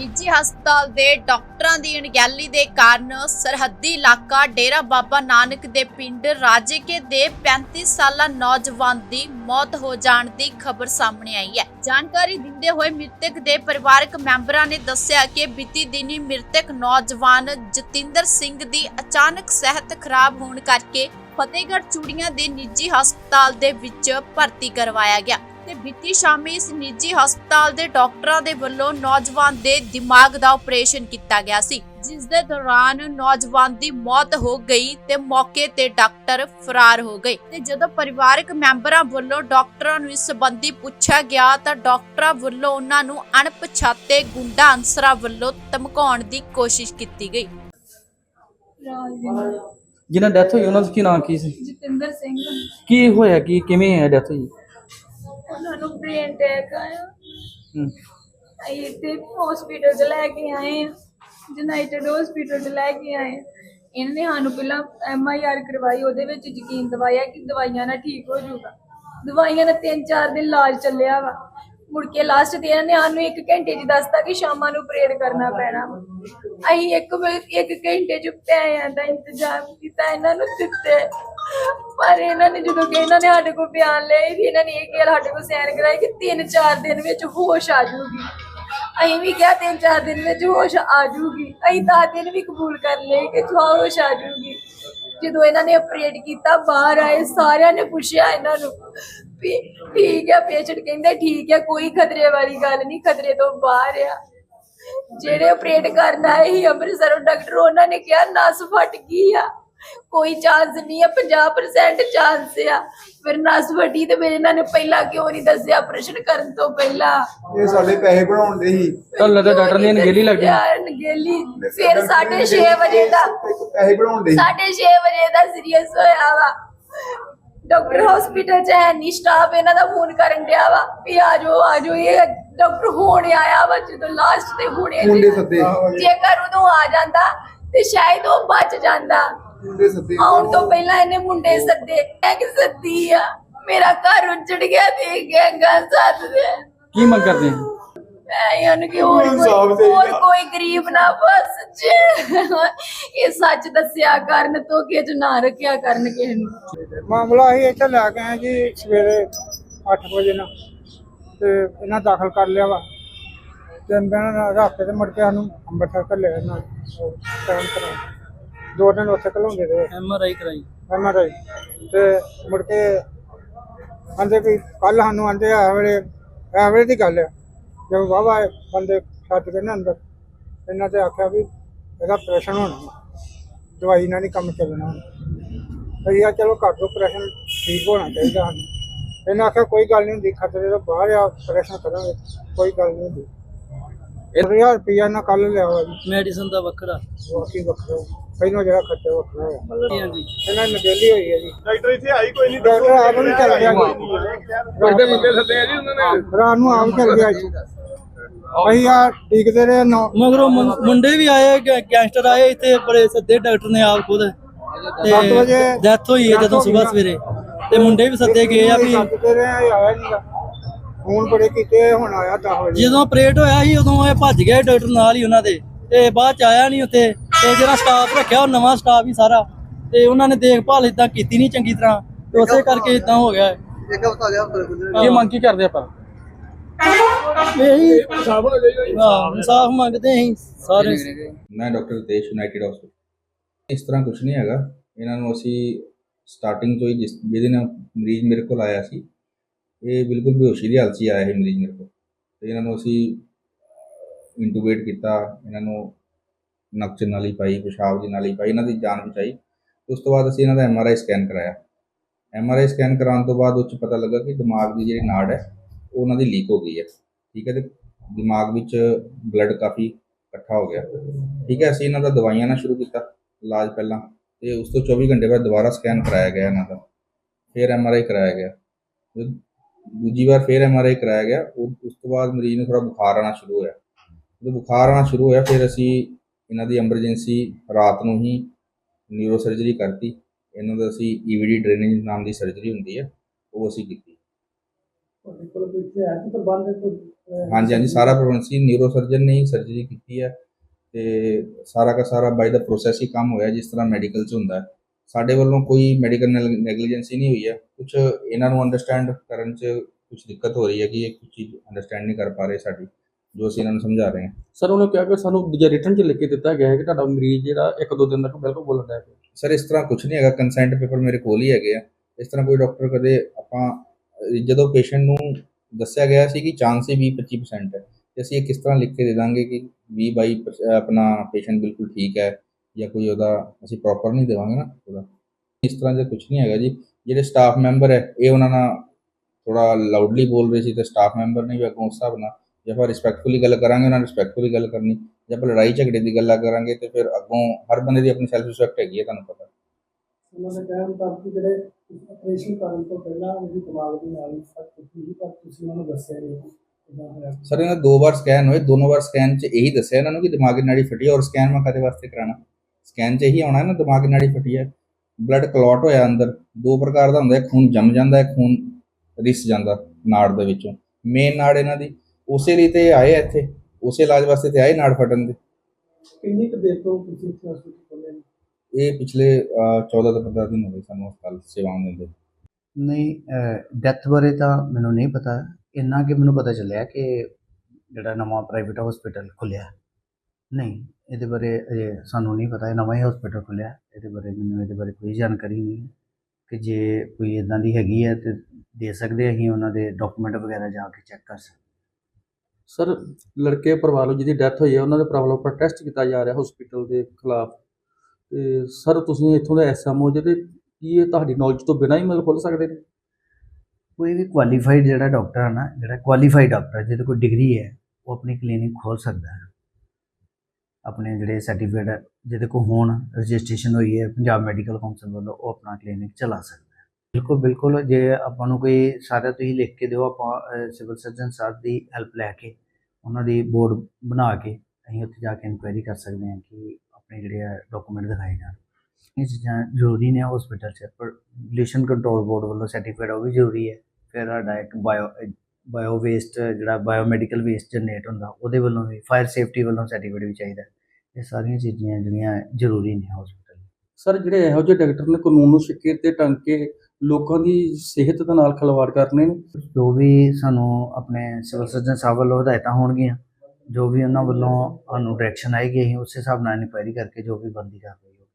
ਨਿੱਜੀ ਹਸਪਤਾਲ ਦੇ ਡਾਕਟਰਾਂ ਦੀ ਅਣਗਹਿਲੀ ਦੇ ਕਾਰਨ ਸਰਹੱਦੀ ਇਲਾਕਾ ਡੇਰਾ ਬਾਬਾ ਨਾਨਕ ਦੇ ਪਿੰਡ ਰਾਜੇਕੇ ਦੇ 35 ਸਾਲਾ ਨੌਜਵਾਨ ਦੀ ਮੌਤ ਹੋ ਜਾਣ ਦੀ ਖਬਰ ਸਾਹਮਣੇ ਆਈ ਹੈ। ਜਾਣਕਾਰੀ ਦਿੰਦੇ ਹੋਏ ਮ੍ਰਿਤਕ ਦੇ ਪਰਿਵਾਰਕ ਮੈਂਬਰਾਂ ਨੇ ਦੱਸਿਆ ਕਿ ਬੀਤੀ ਦਿਨੀ ਮ੍ਰਿਤਕ ਨੌਜਵਾਨ ਜਤਿੰਦਰ ਸਿੰਘ ਦੀ ਅਚਾਨਕ ਸਿਹਤ ਖਰਾਬ ਹੋਣ ਕਰਕੇ ਫਤਿਹਗੜ੍ਹ ਚੂੜੀਆਂ ਦੇ ਨਿੱਜੀ ਹਸਪਤਾਲ ਦੇ ਵਿੱਚ ਭਰਤੀ ਕਰਵਾਇਆ ਗਿਆ। ਤੇ ਬੀਤੀ ਸ਼ਾਮੀ ਇਸ ਨਿੱਜੀ ਹਸਪਤਾਲ ਦੇ ਡਾਕਟਰਾਂ ਦੇ ਵੱਲੋਂ ਨੌਜਵਾਨ ਦੇ ਦਿਮਾਗ ਦਾ ਆਪਰੇਸ਼ਨ ਕੀਤਾ ਗਿਆ ਸੀ ਜਿਸ ਦੇ ਦੌਰਾਨ ਨੌਜਵਾਨ ਦੀ ਮੌਤ ਹੋ ਗਈ ਤੇ ਮੌਕੇ ਤੇ ਡਾਕਟਰ ਫਰਾਰ ਹੋ ਗਏ। ਤੇ ਜਦੋਂ ਪਰਿਵਾਰਕ ਮੈਂਬਰਾਂ ਵੱਲੋਂ ਡਾਕਟਰਾਂ ਨੂੰ ਇਸ ਸੰਬੰਧੀ ਪੁੱਛਿਆ ਗਿਆ ਤਾਂ ਡਾਕਟਰਾਂ ਵੱਲੋਂ ਉਹਨਾਂ ਨੂੰ ਅਣਪਛਾਤੇ ਗੁੰਡਾ ਅਨਸਰਾਂ ਵੱਲੋਂ ਧਮਕਾਉਣ ਦੀ ਕੋਸ਼ਿਸ਼ ਕੀਤੀ ਗਈ। ਜਿਹਨਾਂ ਡੈਥ ਹੋਈ ਉਹਨਾਂ ਦਾ ਕੀ ਨਾਮ ਕੀ ਸੀ? ਜਤਿੰਦਰ ਸਿੰਘ। ਕੀ ਹੋਇਆ ਕੀ ਕਿਵੇਂ ਹੈ ਡੈਥ ਹੋਈ? ਉਹਨਾਂ ਨੂੰ ਬ੍ਰੇਨ ਅਟੈਕ ਆਇਆ। ਹੂੰ। ਅਸੀਂ ਇੱਥੇ ਹਸਪੀਟਲ 'ਚ ਲੈ ਕੇ ਆਏ ਯੂਨਾਈਟਿਡ ਹਸਪੀਟਲ 'ਚ ਲੈ ਕੇ ਆਏ ਹਾਂ। ਇਹਨਾਂ ਨੇ ਸਾਨੂੰ ਪਹਿਲਾਂ ਐਮ ਆਈ ਆਰ ਕਰਵਾਈ ਉਹਦੇ ਵਿੱਚ ਯਕੀਨ ਦਵਾਇਆ ਕਿ ਦਵਾਈਆਂ ਨਾਲ ਠੀਕ ਹੋ ਜਾਊਗਾ। ਦਵਾਈਆਂ ਨਾਲ 3-4 ਦਿਨ ਇਲਾਜ ਚੱਲਿਆ ਵਾ। ਮੁੜ ਕੇ ਲਾਸਟ ਤੇ ਇਹਨਾਂ ਨੇ ਸਾਨੂੰ ਇੱਕ ਘੰਟੇ 'ਚ ਦੱਸਤਾ ਕਿ ਸ਼ਾਮਾਂ ਨੂੰ ਪ੍ਰੇਅਰ ਕਰਨਾ ਪੈਣਾ। ਅਸੀਂ ਇੱਕ ਇੱਕ ਘੰਟੇ 'ਚ ਪੈਸਿਆਂ ਦਾ ਇੰਤਜ਼ਾਮ ਕੀਤਾ, ਇਹਨਾਂ ਨੂੰ ਦਿੱਤੇ। ਪਰ ਇਹਨਾਂ ਨੇ ਜਦੋਂ ਕਿ ਇਹਨਾਂ ਨੇ ਸਾਡੇ ਕੋਲ ਬਿਆਨ ਲਏ ਵੀ ਇਹਨਾਂ ਨੇ ਇਹ ਕਿਹਾ, ਸਾਡੇ ਕੋਲ ਸਾਈਨ ਕਰਾਏ ਕਿ 3-4 ਦਿਨ ਵਿੱਚ ਹੋਸ਼ ਆ ਜਾਊਗੀ। ਅਸੀਂ ਵੀ ਕਿਹਾ 3-4 ਦਿਨ ਵਿੱਚ ਹੋਸ਼ ਆ ਜਾਊਗੀ। ਅਸੀਂ 10 ਦਿਨ ਵੀ ਕਬੂਲ ਕਰ ਲਏ ਕਿ ਹੋਸ਼ ਆ ਜਾਊਗੀ। ਜਦੋਂ ਇਹਨਾਂ ਨੇ ਆਪਰੇਟ ਕੀਤਾ, ਬਾਹਰ ਆਏ, ਸਾਰਿਆਂ ਨੇ ਪੁੱਛਿਆ ਇਹਨਾਂ ਨੂੰ। ਠੀਕ ਹੈ ਪੇਸ਼ੈਂਟ ਕਹਿੰਦਾ ਠੀਕ ਹੈ ਕੋਈ ਖਤਰੇ ਵਾਲੀ ਗੱਲ ਨਹੀਂ ਖਤਰੇ ਤੋਂ ਬਾਹਰ ਆ। ਜਿਹੜੇ ਆਪਰੇਟ ਕਰਨ ਆਏ ਸੀ ਅੰਮ੍ਰਿਤਸਰੋਂ ਡਾਕਟਰ ਉਹਨਾਂ ਨੇ ਕਿਹਾ ਨਸ ਫਟ ਗਈ ਆ। ਕੋਈ ਚਾਂਸ ਨਹੀਂ ਆ 50% ਚਾਂਸ ਆ। ਫਿਰ ਨਸ ਫਟੀ ਤੇ ਫਿਰ ਇਹਨਾਂ ਨੇ ਪਹਿਲਾਂ ਕਿਉਂ ਨਹੀਂ ਦੱਸਿਆ ਆਪਰੇਸ਼ਨ ਕਰਨ ਤੋਂ ਪਹਿਲਾਂ? ਇਹ ਸਾਡੇ ਪੈਸੇ ਬਣਾਉਣ ਦੇ ਹੀ ਤੁਹਾਨੂੰ ਲੱਗਦਾ ਡਾਕਟਰ ਦੀ ਅਣਗਹਿਲੀ ਲੱਗਦੀ ਯਾਰ ਅਣਗਹਿਲੀ ਫਿਰ 6:30 ਵਜੇ ਦਾ ਪੈਸੇ ਬਣਾਉਣ ਦੇ ਹੀ 6:30 ਵਜੇ ਦਾ ਸੀਰੀਅਸ ਹੋਇਆ ਵਾ। ਡਾਕਟਰ ਹਸਪੀਟਲ ਚ ਹੈ ਨਹੀਂ ਸਟਾਫ ਇਹਨਾਂ ਦਾ ਫੋਨ ਕਰਨ ਡਿਆ ਵਾ ਵੀ ਆ ਜਾਓ ਆ ਜਾਓ ਇਹ ਡਾਕਟਰ ਹੁਣ ਆਇਆ ਵਾ ਜਦੋਂ ਲਾਸਟ ਤੇ ਹੁਣੇ ਮੁੰਡੇ ਸੱਦੇ। ਜੇਕਰ ਉਦੋਂ ਆ ਜਾਂਦਾ ਤੇ ਸ਼ਾਇਦ ਉਹ ਬਚ ਜਾਂਦਾ। ਮੁੰਡੇ ਸੱਦੇ। ਆਉਣ ਤੋਂ ਪਹਿਲਾਂ ਇਹਨੇ ਮੁੰਡੇ ਸੱਦੇ ਐ ਕਿ ਸੱਦੀ ਆ ਮੇਰਾ ਘਰ ਉੱਜੜ ਗਿਆ ਤੇ ਗੈਂਗਾ ਸੱਦਦੇ ਕੀ ਮੰਗ ਕਰਦੇ ਆ ਮੈਂ ਯਾਨ ਕਿ ਹੋਰ ਇਨਸਾਫ਼ ਕੋਈ ਚਾਹੀਦਾ। ਹੋਰ ਕੋਈ ਗਰੀਬ ਨਾ ਫਸ ਜੇ ਇਹ ਸੱਚ ਦੱਸਿਆ ਕਰਨ ਤੋਂ ਕਿ ਚ ਨਾ ਰੱਖਿਆ ਕਰਨ ਕਿਸੇ ਨੂੰ। ਮਾਮਲਾ ਅਸੀਂ ਇੱਥੇ ਲੈ ਕੇ ਆਏ ਜੀ ਸਵੇਰੇ 8 ਵਜੇ ਨਾਲ ਤੇ ਇਹਨਾਂ ਦਾਖਲ ਕਰ ਲਿਆ ਵਾ। ਤਿੰਨ ਦਿਨ ਕੇ ਤੇ ਮੁੜ ਕੇ ਸਾਨੂੰ ਅੰਮ੍ਰਿਤਸਰ ਘੱਲਿਆ ਇਹਨਾਂ ਟਾਈਮ ਕਰਾ ਦੋ ਦਿਨ ਉੱਥੇ ਘਲਾਉਂਦੇ ਰਹੇ। ਐਮ ਆਰ ਆਈ ਕਰਾਈ। ਐਮਆਰਆਈ ਤੇ ਮੁੜ ਕੇ ਆਂਦੇ ਵੀ ਕੱਲ ਸਾਨੂੰ ਆਂਦੇ ਆ ਵੇਲੇ ਇਹ ਵੇਲੇ ਦੀ ਗੱਲ ਹੈ ਜਦੋਂ ਵਾਵਾ ਬੰਦੇ ਛੱਡ ਕੇ ਨਾ ਅੰਦਰ ਇਹਨਾਂ ਤੇ ਆਖਿਆ ਵੀ ਇਹਦਾ ਆਪਰੇਸ਼ਨ ਹੋਣਾ। ਦਵਾਈ ਨਾਲ ਨਹੀਂ ਕੰਮ ਚੱਲਣਾ। ਅਸੀਂ ਆ ਚਲੋ ਕਰ ਦੋ ਆਪਰੇਸ਼ਨ ਠੀਕ ਹੋਣਾ ਚਾਹੀਦਾ ਸਾਨੂੰ। ਇਹਨਾਂ ਆਖਿਆ ਕੋਈ ਗੱਲ ਨਹੀਂ ਹੁੰਦੀ ਖਤਰੇ ਤੋਂ ਬਾਹਰ ਆ ਆਪਰੇਸ਼ਨ ਕਰਾਂਗੇ ਕੋਈ ਗੱਲ ਨਹੀਂ ਹੁੰਦੀ। 1000 ਰੁਪਇਆ ਨਾ ਕੱਲ ਲਿਆ ਵਾ ਜੀ। ਮੈਡੀਸਨ ਦਾ ਵੱਖਰਾ। ਬਾਕੀ ਵੱਖਰਾ। ਪਹਿਲਾਂ ਜਿਹੜਾ ਖਰਚਾ ਵੱਖਰਾ ਹੋਇਆ। ਹਾਂਜੀ। ਇਹਨਾਂ ਦੀ ਨਗੇਲੀ ਹੋਈ ਹੈ ਜੀ। ਡਾਕਟਰ ਇੱਥੇ ਆਈ ਕੋਈ ਨਹੀਂ ਡਾਕਟਰ ਆਪ ਨੂੰ ਚੱਲ ਗਿਆ ਜੀ। ਵੱਡੇ ਮੁੰਡੇ ਸੱਦੇ ਆ ਜੀ। ਉਹਨਾਂ ਨੇ ਰਾਤ ਨੂੰ ਆਪ ਚੱਲ ਗਿਆ ਜੀ। ਅਸੀਂ ਆ ਟਿਕਦੇ ਰਹੇ ਨੌ। ਮਗਰੋਂ ਮੁੰ- ਮੁੰਡੇ ਵੀ ਆਏ ਗੈ- ਗੈਂਗਸਟਰ ਆਏ ਇੱਥੇ ਬੜੇ ਸੱਦੇ ਡਾਕਟਰ ਨੇ ਆਪ ਖੁਦ। ਸੱਤ ਵਜੇ ਤੇ ਡੈਥ ਹੋਈ ਹੈ ਜਦੋਂ ਸਵੇਰ ਸਵੇਰੇ। ਤੇ ਮੁੰਡੇ ਵੀ ਸੱਦੇ ਗਏ ਆ ਵੀ ਟਿਕਦੇ ਰਹੇ ਇਹ ਆਇਆ ਨਹੀਂ ਫੋਨ ਬੜੇ ਕੀਤੇ ਹੁਣ ਆਇਆ 10 ਵਜੇ। ਜਦੋਂ ਆਪਰੇਟ ਹੋਇਆ ਸੀ ਉਦੋਂ ਇਹ ਭੱਜ ਗਏ ਡਾਕਟਰ ਨਾਲ ਹੀ ਉਹਨਾਂ ਦੇ। ਤੇ ਬਾਅਦ ਚ ਆਇਆ ਨਹੀਂ ਉੱਥੇ। ਤੇ ਜਿਹੜਾ ਸਟਾਫ ਰੱਖਿਆ ਉਹ ਨਵਾਂ ਸਟਾਫ ਹੀ ਸਾਰਾ। ਤੇ ਉਹਨਾਂ ਨੇ ਦੇਖਭਾਲ ਇਦਾਂ ਕੀਤੀ ਨਹੀਂ ਚੰਗੀ ਤਰ੍ਹਾਂ। ਤੇ ਉਸੇ ਕਰਕੇ ਇਦਾਂ ਹੋ ਗਿਆ। ਕੀ ਮੰਗ ਕੀ ਕਰਦੇ ਆਪਾਂ? ਇਹੀ ਹਾਂ ਇਨਸਾਫ ਮੰਗਦੇ ਅਸੀਂ ਸਾਰੇ। ਮੈਂ ਡਾਕਟਰ ਰਤੇਸ਼ ਯੂਨਾਈਟਿਡ ਹਸਪੀਟਲ ਇਸ ਤਰ੍ਹਾਂ ਕੁਝ ਨਹੀਂ ਹੈਗਾ। ਇਹਨਾਂ ਨੂੰ ਅਸੀਂ ਸਟਾਰਟਿੰਗ ਤੋਂ ਹੀ ਜਿਸ ਜਿਹਦੇ ਨਾਲ ਮਰੀਜ਼ ਮੇਰੇ ਕੋਲ ਆਇਆ ਸੀ ਇਹ ਬਿਲਕੁਲ ਬੇਹੋਸ਼ੀ ਦੀ ਹਾਲਤ 'ਚ ਹੀ ਆਇਆ ਸੀ ਮਰੀਜ਼ ਮੇਰੇ ਕੋਲ। ਤੇ ਇਹਨਾਂ ਨੂੰ ਅਸੀਂ ਇੰਟੂਬੇਟ ਕੀਤਾ ਇਹਨਾਂ ਨੂੰ ਨੱਕ 'ਚ ਨਾਲੀ ਪਾਈ ਪਿਸ਼ਾਬ ਦੀ ਨਾਲੀ ਪਾਈ ਇਹਨਾਂ ਦੀ ਜਾਨ ਬਚਾਈ। ਉਸ ਤੋਂ ਬਾਅਦ ਅਸੀਂ ਇਹਨਾਂ ਦਾ ਐਮਆਰਆਈ ਸਕੈਨ ਕਰਾਇਆ। ਐਮਆਰਆਈ ਸਕੈਨ ਕਰਾਉਣ ਤੋਂ ਬਾਅਦ ਉਹ 'ਚ ਪਤਾ ਲੱਗਾ ਕਿ ਦਿਮਾਗ ਦੀ ਜਿਹੜੀ ਨਾੜ ਹੈ ਉਹ ਉਹਨਾਂ ਦੀ ਲੀਕ ਹੋ ਗਈ ਹੈ। ਠੀਕ ਹੈ, ਤੇ ਦਿਮਾਗ ਵਿੱਚ ਬਲੱਡ ਕਾਫੀ ਇਕੱਠਾ ਹੋ ਗਿਆ। ਠੀਕ ਹੈ, ਅਸੀਂ ਇਹਨਾਂ ਦਾ ਦਵਾਈਆਂ ਨਾਲ ਸ਼ੁਰੂ ਕੀਤਾ ਇਲਾਜ ਪਹਿਲਾਂ, ਤੇ ਉਸ ਤੋਂ 24 ਘੰਟੇ ਬਾਅਦ ਦੁਬਾਰਾ ਸਕੈਨ ਕਰਾਇਆ ਗਿਆ ਇਹਨਾਂ ਦਾ। ਫਿਰ ਐਮਆਰਆਈ ਕਰਾਇਆ ਗਿਆ। ਦੂਜੀ ਵਾਰ ਫਿਰ ਐਮਆਰਆਈ ਕਰਾਇਆ ਗਿਆ, ਉਹ- ਉਸ ਤੋਂ ਬਾਅਦ ਮਰੀਜ਼ ਨੂੰ ਥੋੜਾ ਬੁਖਾਰ ਆਉਣਾ ਸ਼ੁਰੂ ਹੋਇਆ। ਜਦੋਂ ਬੁਖਾਰ ਆਉਣਾ ਸ਼ੁਰੂ ਹੋਇਆ, ਫਿਰ ਅਸੀਂ ਇਹਨਾਂ ਦੀ ਐਮਰਜੈਂਸੀ ਰਾਤ ਨੂੰ ਹੀ ਨਿਊਰੋ ਸਰਜਰੀ ਕਰਤੀ। ਇਹਨਾਂ ਦਾ ਅਸੀਂ ਈਵੀਡੀ ਡਰੇਨੇਜ ਨਾਮ ਦੀ ਸਰਜਰੀ ਹੁੰਦੀ ਹੈ, ਉਹ ਅਸੀਂ ਕੀਤੀ। ਹਾਂਜੀ ਹਾਂਜੀ ਸਾਰਾ ਪ੍ਰੋਵੈਂਸੀ ਨਿਊਰੋ ਸਰਜਨ ਨੇ ਹੀ ਸਰਜਰੀ ਕੀਤੀ ਹੈ ਤੇ ਸਾਰਾ ਦਾ ਸਾਰਾ ਬਾਈ ਦਾ ਪ੍ਰੋਸੈਸ ਹੀ ਕੰਮ ਹੋਇਆ ਜਿਸ ਤਰ੍ਹਾਂ ਮੈਡੀਕਲ 'ਚ ਹੁੰਦਾ ਹੈ। ਸਾਡੇ ਵੱਲੋਂ ਕੋਈ ਮੈਡੀਕਲ ਨੈਗਲੀਜੈਂਸੀ ਨਹੀਂ ਹੋਈ ਹੈ। ਕੁਝ ਇਹਨਾਂ ਨੂੰ ਅੰਡਰਸਟੈਂਡ ਕਰਨ 'ਚ ਕੁਝ ਦਿੱਕਤ ਹੋ ਰਹੀ ਹੈ ਕਿ ਇਹ ਕੁਝ ਚੀਜ਼ ਅੰਡਰਸਟੈਂਡ ਨਹੀਂ ਕਰ ਪਾ ਰਹੇ ਸਾਡੀ ਜੋ ਅਸੀਂ ਇਹਨਾਂ ਨੂੰ ਸਮਝਾ ਰਹੇ ਹਾਂ। ਸਰ ਉਹਨੇ ਕਿਹਾ ਕਿ ਸਾਨੂੰ ਦੂਜਾ ਰਿਟਰਨ ਚ ਲਿਖ ਕੇ ਦਿੱਤਾ ਗਿਆ ਹੈ ਕਿ ਤੁਹਾਡਾ ਮਰੀਜ਼ ਜਿਹੜਾ ਇੱਕ ਦੋ ਦਿਨ ਤੱਕ ਬਿਲਕੁਲ ਬੋਲਣ ਦਾ ਹੈ ਸਰ ਇਸ ਤਰ੍ਹਾਂ ਕੁਝ ਨਹੀਂ ਹੈਗਾ ਕੰਸੈਂਟ ਪੇਪਰ ਮੇਰੇ ਕੋਲ ਹੀ ਹੈਗੇ ਆ। ਇਸ ਤਰ੍ਹਾਂ ਕੋਈ ਡਾਕਟਰ ਕਦੇ ਆਪਾਂ ਜਦੋਂ ਪੇਸ਼ੈਂਟ ਨੂੰ ਦੱਸਿਆ ਗਿਆ ਸੀ ਕਿ ਚਾਂਸ ਹੀ 20 25% ਹੈ, ਤੇ ਅਸੀਂ ਇਹ ਕਿਸ ਤਰ੍ਹਾਂ ਲਿਖ ਕੇ ਦੇ ਦਾਂਗੇ ਕਿ 20 22 percent ਆਪਣਾ ਪੇਸ਼ੈਂਟ ਬਿਲਕੁਲ ਠੀਕ ਹੈ ਜਾਂ ਕੋਈ ਉਹਦਾ ਅਸੀਂ ਪ੍ਰੋਪਰ ਨਹੀਂ ਦੇਵਾਂਗੇ ਨਾ ਉਹਦਾ। ਇਸ ਤਰ੍ਹਾਂ ਦਾ ਕੁਝ ਨਹੀਂ ਹੈਗਾ ਜੀ। ਜਿਹੜੇ ਸਟਾਫ ਮੈਂਬਰ ਹੈ, ਇਹ ਉਹਨਾਂ ਨਾਲ ਥੋੜਾ ਲਾਊਡਲੀ ਬੋਲ ਰਹੇ ਸੀ ਤੇ ਸਟਾਫ ਮੈਂਬਰ ਨੇ ਵੀ ਅੱਗੋਂ ਉਸ ਹਿਸਾਬ ਨਾਲ ਜੇ ਆਪਾਂ ਰਿਸਪੈਕਟਫੁਲੀ ਗੱਲ ਕਰਾਂਗੇ, ਉਹਨਾਂ ਰਿਸਪੈਕਟਫੁਲੀ ਗੱਲ ਕਰਨੀ। ਜੇ ਆਪਾਂ ਲੜਾਈ ਝਗੜੇ ਦੀ ਗੱਲਾਂ ਕਰਾਂਗੇ ਤੇ ਫਿਰ ਅੱਗੋਂ ਹਰ ਬੰਦੇ ਦੀ ਆਪਣੀ ਸੈਲਫ ਰਿਸਪੈਕਟ ਹੈਗੀ ਹੈ, ਤੁਹਾਨੂੰ ਪਤਾ। ਉਹਨਾਂ ਨੇ ਕਹਿਣ ਮੁਤਾਬਕ ਕਿ ਜਿਹੜੇ ਆਪਰੇਸ਼ਨ ਕਰਨ ਤੋਂ ਪਹਿਲਾਂ ਉਹਦੀ ਦਿਮਾਗ ਦੀ ਨਾਲੀ ਫਟ ਸੀ ਪਰ ਤੁਸੀਂ ਉਹਨਾਂ ਨੂੰ ਦੱਸਿਆ ਨਹੀਂ ਸਰ ਇਹਨਾਂ ਦਾ ਦੋ ਵਾਰ ਸਕੈਨ ਹੋਏ ਦੋਨੋਂ ਵਾਰ ਸਕੈਨ 'ਚ ਇਹੀ ਦੱਸਿਆ ਇਹਨਾਂ ਨੂੰ ਕਿ ਦਿਮਾਗੀ ਨਾੜੀ ਫਟੀ ਹੈ ਔਰ ਸਕੈਨ ਮੈਂ ਕਦੇ ਵਾਸਤੇ ਕਰਾਣਾ ਸਕੈਨ 'ਚ ਇਹੀ ਆਉਣਾ ਨਾ ਦਿਮਾਗੀ ਨਾੜੀ ਫਟੀ ਹੈ ਬਲੱਡ ਕਲੌਟ ਹੋਇਆ ਅੰਦਰ ਦੋ ਪ੍ਰਕਾਰ ਦਾ ਹੁੰਦਾ ਹੈ ਖੂਨ ਜੰਮ ਜਾਂਦਾ ਹੈ ਖੂਨ ਰਿਸ ਜਾਂਦਾ ਨਾੜ ਦੇ ਵਿੱਚੋਂ। ਮੇਨ ਨਾੜ ਇਹਨਾਂ ਦੀ। ਉਸੇ ਲਈ ਤੇ ਆਏ ਇੱਥੇ ਉਸੇ ਇਲਾਜ ਵਾਸਤੇ ਤੇ ਆਏ ਨਾੜ ਫਟਣ ਦੇ। ਕਿੰਨੀ ਕੁ ਦੇਰ ਤੋਂ ਤੁਸੀਂ ਇੱਥੇ ਇਹ ਪਿਛਲੇ ਅਹ, 14 ਤੋਂ 15 ਦਿਨ ਹੋ ਗਏ ਸਾਨੂੰ ਹਸਪਤਾਲ ਸੇਵਾਵਾਂ ਦਿੰਦੇ ਨਹੀਂ ਡੈਥ ਬਾਰੇ ਤਾਂ ਮੈਨੂੰ ਨਹੀਂ ਪਤਾ। ਇੰਨਾ ਕਿ ਮੈਨੂੰ ਪਤਾ ਚੱਲਿਆ ਕਿ ਜਿਹੜਾ ਨਵਾਂ ਪ੍ਰਾਈਵੇਟ ਹਸਪੀਟਲ ਖੁੱਲਿਆ ਨਹੀਂ ਇਹਦੇ ਬਾਰੇ ਅਜੇ ਸਾਨੂੰ ਨਹੀਂ ਪਤਾ। ਇਹ ਨਵਾਂ ਹੀ ਹਸਪੀਟਲ ਖੁੱਲਿਆ ਇਹਦੇ ਬਾਰੇ ਮੈਨੂੰ ਇਹਦੇ ਬਾਰੇ ਕੋਈ ਜਾਣਕਾਰੀ ਨਹੀਂ ਹੈ ਕਿ ਜੇ ਕੋਈ ਇਦਾਂ ਦੀ ਹੈਗੀ ਹੈ ਤੇ ਦੇ ਸਕਦੇ ਹਾਂ ਅਸੀਂ ਉਹਨਾਂ ਦੇ ਡਾਕੂਮੈਂਟ ਵਗੈਰਾ ਜਾ ਕੇ ਚੈੱਕ ਕਰ ਸਕਦੇ। ਸਰ ਲੜਕੇ ਪਰਿਵਾਰ ਨੂੰ ਜਿਹਦੀ ਡੈਥ ਹੋਈ ਹੈ ਉਹਨਾਂ ਦੇ ਪਰਿਵਾਰ ਉੱਪਰ ਟੈਸਟ ਕੀਤਾ ਜਾ ਰਿਹਾ ਹਸਪੀਟਲ ਦੇ ਖਿਲਾਫ। ਤੇ ਸਰ, ਤੁਸੀਂ ਇੱਥੋਂ ਦੇ ਐਸਐਮਓ ਜਿਹਦੇ ਕੀ ਇਹ ਤੁਹਾਡੀ ਨੌਲੇਜ ਤੋਂ ਬਿਨਾਂ ਹੀ ਮਤਲਬ ਖੁੱਲ ਸਕਦੇ ਨੇ? ਕੋਈ ਵੀ ਕੁਆਲੀਫਾਈਡ ਜਿਹੜਾ ਡਾਕਟਰ ਹੈ ਨਾ, ਜਿਹੜਾ ਕੁਆਲੀਫਾਈਡ ਡਾਕਟਰ ਜਿਹਦੇ ਕੋਲ ਡਿਗਰੀ ਹੈ, ਉਹ ਆਪਣੀ ਕਲੀਨਿਕ ਖੋਲ ਸਕਦਾ ਹੈ। ਆਪਣੇ ਜਿਹੜੇ ਸਰਟੀਫਿਕੇਟ ਜਿਹਦੇ ਕੋਲ ਹੋਣ ਰਜਿਸਟ੍ਰੇਸ਼ਨ ਹੋਈ ਹੈ, ਪੰਜਾਬ ਮੈਡੀਕਲ ਕਾਉਂਸਲ ਵੱਲੋਂ, ਉਹ ਆਪਣਾ ਕਲੀਨਿਕ ਚਲਾ ਸਕਦਾ ਹੈ। ਬਿਲਕੁਲ ਬਿਲਕੁਲ, ਜੇ ਆਪਾਂ ਨੂੰ ਕੋਈ ਸਾਰਾ ਤੁਸੀਂ ਲਿਖ ਕੇ ਦਿਓ, ਆਪਾਂ ਸਿਵਲ ਸਰਜਨ ਸਾਹਿਬ ਦੀ ਹੈਲਪ ਲੈ ਕੇ, ਉਹਨਾਂ ਦੀ ਬੋਰਡ ਬਣਾ ਕੇ, ਅਸੀਂ ਉੱਥੇ ਜਾ ਕੇ ਇਨਕੁਆਇਰੀ ਕਰ ਸਕਦੇ ਹਾਂ ਕਿ ਆਪਣੇ ਜਿਹੜੇ ਆ ਡਾਕੂਮੈਂਟ ਦਿਖਾਏ ਜਾਣ। ਇਹ ਚੀਜ਼ਾਂ ਜ਼ਰੂਰੀ ਨੇ ਹਸਪੀਟਲ 'ਚ ਪਰ ਪੋਲਿਊਸ਼ਨ ਕੰਟਰੋਲ ਬੋਰਡ ਵੱਲੋਂ ਸਰਟੀਫਿਕੇਟ ਉਹ ਵੀ ਜ਼ਰੂਰੀ ਹੈ। ਫਿਰ ਸਾਡਾ ਇੱਕ ਬਾਇਓ ਬਾਇਓ ਵੇਸਟ ਜਿਹੜਾ ਬਾਇਓਮੈਡੀਕਲ ਵੇਸਟ ਜਨਰੇਟ ਹੁੰਦਾ ਉਹਦੇ ਵੱਲੋਂ ਵੀ ਫਾਇਰ ਸੇਫਟੀ ਵੱਲੋਂ ਸਰਟੀਫਿਕੇਟ ਵੀ ਚਾਹੀਦਾ। ਇਹ ਸਾਰੀਆਂ ਚੀਜ਼ਾਂ ਜਿਹੜੀਆਂ ਜ਼ਰੂਰੀ ਨੇ ਹਸਪੀਟਲ ਸਰ ਜਿਹੜੇ ਇਹੋ ਜਿਹੇ ਡਾਕਟਰ ਨੇ ਕਾਨੂੰਨ ਨੂੰ ਸਿੱਕੇ ਤੇ ਟੰਗ ਕੇ ਲੋਕਾਂ ਦੀ ਸਿਹਤ ਦੇ ਨਾਲ ਖਿਲਵਾੜ ਕਰਨੇ ਨੇ? ਜੋ ਵੀ ਸਾਨੂੰ ਆਪਣੇ ਸਿਵਲ ਸਰਜਨ ਸਾਹਿਬ ਵੱਲੋਂ ਹਦਾਇਤਾਂ ਹੋਣਗੀਆਂ ਜੋ ਵੀ ਉਹਨਾਂ ਵੱਲੋਂ ਸਾਨੂੰ ਡਾਇਰੈਕਸ਼ਨ ਆਏਗੀ, ਅਸੀਂ ਉਸੇ ਹਿਸਾਬ ਨਾਲ ਇਨਕੁਆਇਰੀ ਕਰਕੇ ਜੋ ਵੀ ਬੰਦੀ ਕਰਦੇ